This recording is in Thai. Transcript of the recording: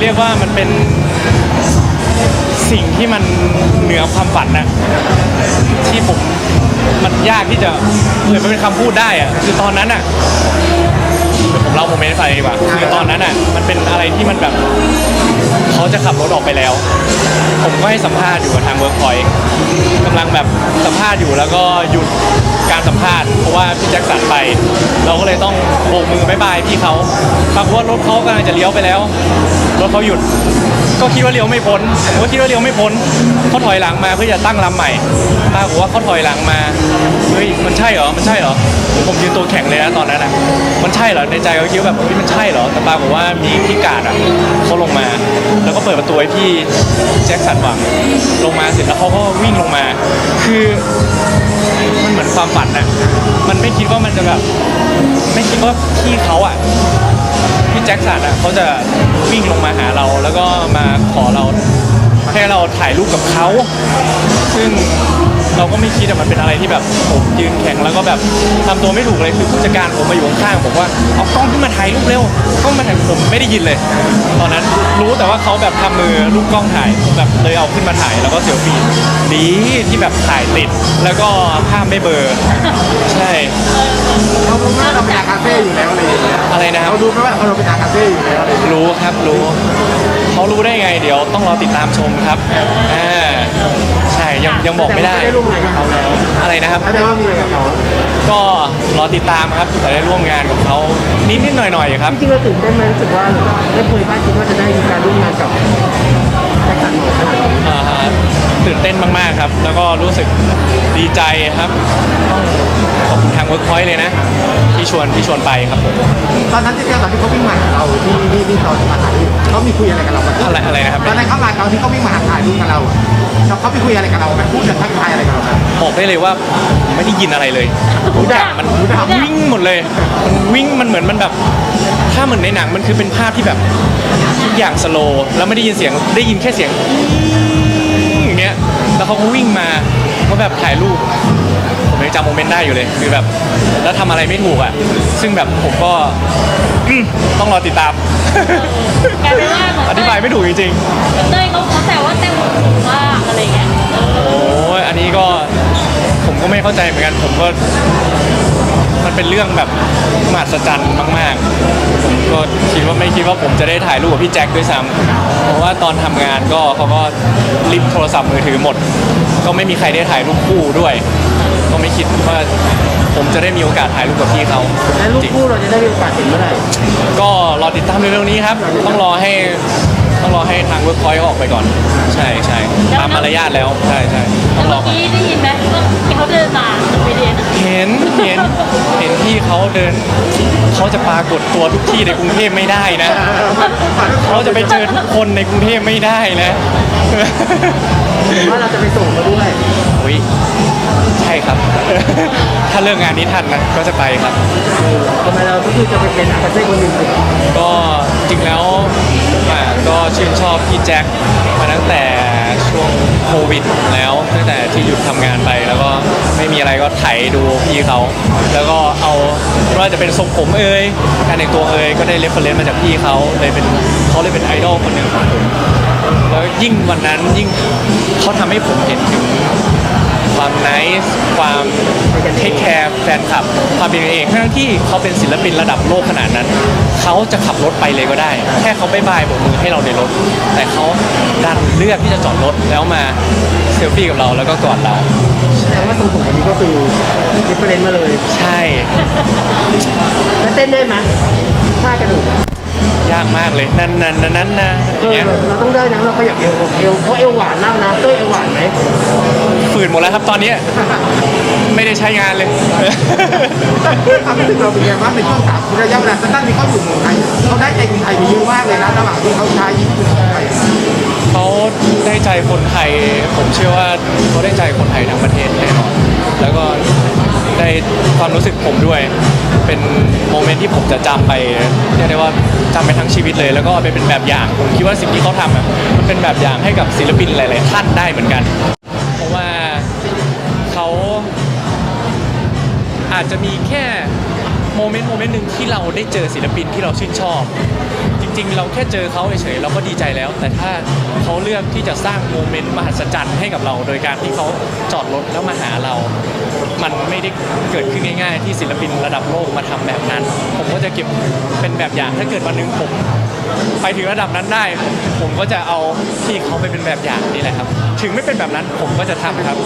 เรียกว่ามันเป็นสิ่งที่มันเหนือความฝันนะที่ผมมันยากที่จะเอ่ยมันเป็นคำพูดได้อะคือตอนนั้นอะเดี๋ยวผมเล่าโมเมนต์ให้ฟังดีกว่าคือตอนนั้นอะมันเป็นอะไรที่มันแบบเขาจะขับรถออกไปแล้ว ผมก็ให้สัมภาษณ์อยู่กับทางเวิร์กพอยต์กำลังแบบสัมภาษณ์อยู่แล้วก็หยุดการสัมภาษณ์ เพราะว่าพี่แจ็คสันไป เราก็เลยต้องโบกมือบายบายพี่เขาปรากฏว่ารถเขากำลังจะเลี้ยวไปแล้ว รถเขาหยุด ก็คิดว่าเลี้ยวไม่พ้นผมก็คิดว่าเลี้ยวไม่พ้นเขาถอยหลังมาเพื่อจะตั้งลำใหม่ปรากฏว่าเขาถอยหลังมาเฮ้ยมันใช่เหรอมันใช่เหรอผมยืนตัวแข็งเลยนะตอนนั้นอะมันใช่เหรอในใจก็คิดว่าแบบเฮ้ยมันใช่เหรอแต่ปรากฏว่ามีพี่กาดอะเขาลงมา แล้วก็เปิดประตูให้พี่แจ็คสันหวังลงมาเสร็จแล้วเขาก็วิ่งลงมา คือมันเหมือนความฝันอะมันไม่คิดว่ามันจะแบบไม่คิดว่าพี่เขาอะ แจ็คสันอะเขาจะวิ่งลงมาหาเราแล้วก็มาขอเราให้เราถ่ายรูปกับเขา ซึ่ง เราก็ไม่คิดอะมันเป็นอะไรที่แบบผมยืนแข็งแล้วก็แบบทำตัวไม่ถูกเลยคือผู้จัดการผมมาอยู่ข้างๆผมว่าเอากล้องขึ้นมาถ่ายรูปเร็วกล้องมาถ่ายผมไม่ได้ยินเลย ตอนนั้นรู้แต่ว่าเขาแบบทำมือลูกกล้องถ่ายผมแบบเลยเอาขึ้นมาถ่ายแล้วก็เซลฟี่ดีที่แบบถ่ายติดแล้วก็ภาพไม่เบลอใช่เขารู้ไหมว่าเราเป็นอาคาเฟ่อยู่แล้วอะไรอย่างเงี้ยอะไรนะครับเขารู้ไหมว่าเราเป็นอาคาเฟ่อยู่แล้วอะไรอย่างเงี้ยรู้ครับรู้เขารู้ได้ไงเดี๋ยวต้องรอติดตามชมครับอ่าใช่ ยังยังบอกไม่ได้แต่ว่าได้ร่วมงานกับเขาแล้ว อะไรนะครับถ้าได้ว่ามีอะไรกับเขาก็รอติดตามครับแต่ได้ร่วมงานกับเขานิดนิดหน่อยหน่อยๆครับ จริงๆเราตื่นเต้นไหมรู้สึกว่าได้เคยคาดคิดว่าจะได้มีการร่วมงานกับแจ็คสันหมอ ตื่นเต้นมากๆครับ แล้วก็รู้สึกดีใจครับต้องขอบคุณทางเวิร์กพอยต์เลยนะที่ชวนที่ชวนไปครับผมตอนนั้นที่ตอนที่เขาวิ่งมาหาเราที่ที่ที่ตอนมาถ่ายรูปเขามีคุยอะไรกับเราไหมอะไรอะไรนะครับตอนนั้นเขามาตอนที่เขาวิ่งมาหาถ่ายรูปกับเราอะเขาไปคุยอะไรกับเราไหมพูดจะทักทายอะไรกับเราไหมบอกได้เลยว่าผมไม่ได้ยินอะไรเลยทุกอย่างมันวิ่งหมดเลยมันวิ่งมันเหมือนมันแบบ ถ้าเหมือนในหนังมันคือเป็นภาพที่แบบทุกอย่างสโลว์แล้วไม่ได้ยินเสียงได้ยินแค่เสียง เขาก็วิ่งมาเขาแบบถ่ายรูปผมยังจำโมเมนต์ได้อยู่เลยคือแบบแล้วทำอะไรไม่ถูกอะ ซึ่งแบบผมก็อืมต้องรอติดตาม กลายเป็นว่าเหมือนอธิบายไม่ถูกจริงเต้ยเขาเขาแซวว่าเต้นหมูมากอะไรเงี้ย ๆโอ้ยอันนี้ก็ผมก็ไม่เข้าใจเหมือนกันผมก็ มันเป็นเรื่องแบบมหัศจรรย์มากๆผมก็คิดว่าไม่คิดว่าผมจะได้ถ่ายรูปกับพี่แจ็คด้วยซ้ำเพราะว่าตอนทำงานก็เขาก็ลิฟโทรศัพท์มือถือหมด ก็ไม่มีใครได้ถ่ายรูปคู่ด้วย ก็ไม่คิดว่าผมจะได้มีโอกาสถ่ายรูปกับพี่เขาแล้วรูปจริงคู่เราจะได้มีโอกาสเห็นเมื่อไหร่ก็รอติดตามเร็วๆนี้ครับ ต้องรอให้ต้องรอให้ทางเวิร์กพอยต์ออกไปก่อน ใช่ใช่ตามมารยาทแล้ว ใช่ใช่ต้แล้อวงรเมื่ออก่อนกี้ได้ยินไหมว่าเขาเดินมาไปเรียนอะเห็นเห็น เห็นที่เขาเดินเขาจะปรากฏตัวทุกที่ในกรุงเทพไม่ได้นะเขาจะไปเจอทุกคนในกรุงเทพไม่ได้นะเห็นว่าเราจะไปส่งเขาด้วยอุ้ยใช่ครับ ถ้าเลิกงานนี้ทันนะก็จะไปครับทำไมเราก็คือจะไปเป็นอาคาเซ่คนหนึ่งเลยก็จริงแล้วอ่าก็ชื่นชอบพี่แจ็คมาตั้งแต่ช่วงโควิดแล้วตั้งแต่ที่หยุดทำงานไปแล้วก็ไม่มีอะไรก็ไถดูพี่เขา แล้วก็เอาไม่ ว่าจะเป็นทรงผมเอ่ยการแต่งตัวเอ่ยก็ได้เรฟเฟรนซ์มาจากพี่เขาเลยเป็นเขาเลยเป็นไอดอลคนหนึ่งของผมแล้วยิ่งวันนั้นยิ่งเขาทำให้ผมเห็นถึงความไนส์ความเทคแคร์แฟนคลับความเป็นกันเองทั้งที่เขาเป็นศิลปินระดับโลกขนาดนั้น เขาจะขับรถไปเลยก็ได้ แค่เขาบายบายโบกมือให้เราในรถ แต่เขาดันเลือกที่จะจอดรถแล้วมาเซลฟี่กับเราแล้วก็กอดเราแต่ว่าทรงผมวันนี้ก็คือดิเฟเรนซ์มาเลย ใช่แล้วเต้น ได้ไหมท่ากระดูกยากมากเลย นั่นนั่นนั่นนั่นนะอเอย่างอเงี้ยเราต้องได้นะเราก็อยากเอวเอวเพราะเอวหวานมากนะเต้ยเอวหวานไหมฝืนหมดแล้วครับตอนนี้ ไม่ได้ใช้งานเลยความรู้สึกเราเป็นไงบ้างในช่วงสามระยะเวลาสั้นๆที่เขาอยู่เมืองไทยเขาได้ใจคนไทยไปเยอะมากเลยนะระหว่างที่เขาใช้ญี่ปุ่นกับไทยเขาได้ใจคนไทย ผมเชื่อว่าเขาได้ใจคนไทยทั้งประเทศแน่นอนแล้วก็ ได้ความรู้สึกผมด้วย เป็นโมเมนต์ที่ผมจะจำไปเรียกได้ว่าจำไปทั้งชีวิตเลย แล้วก็เอาไปเป็นแบบอย่าง ผมคิดว่าสิ่งที่เขาทำอะมันเป็นแบบอย่างให้กับศิลปินหลาย ๆ ท่านได้เหมือนกัน เพราะว่าเขาอาจจะมีแค่โมเมนต์โมเมนต์หนึ่งที่เราได้เจอศิลปินที่เราชื่นชอบ ริง ๆ เราแค่เจอเขาเฉยๆเราก็ดีใจแล้ว แต่ถ้าเขาเลือกที่จะสร้างโมเมนต์มหัศจรรย์ให้กับเรา โดยการที่เขาจอดรถแล้วมาหาเรา มันไม่ได้เกิดขึ้นง่าย ๆ ที่ศิลปินระดับโลกมาทำแบบนั้น ผมก็จะเก็บเป็นแบบอย่างถ้าเกิดวันหนึ่งผมไปถึงระดับนั้นได้ ผมก็จะเอาที่เขาไปเป็นแบบอย่างนี่แหละครับ ถึงไม่เป็นแบบนั้นผมก็จะทำครับ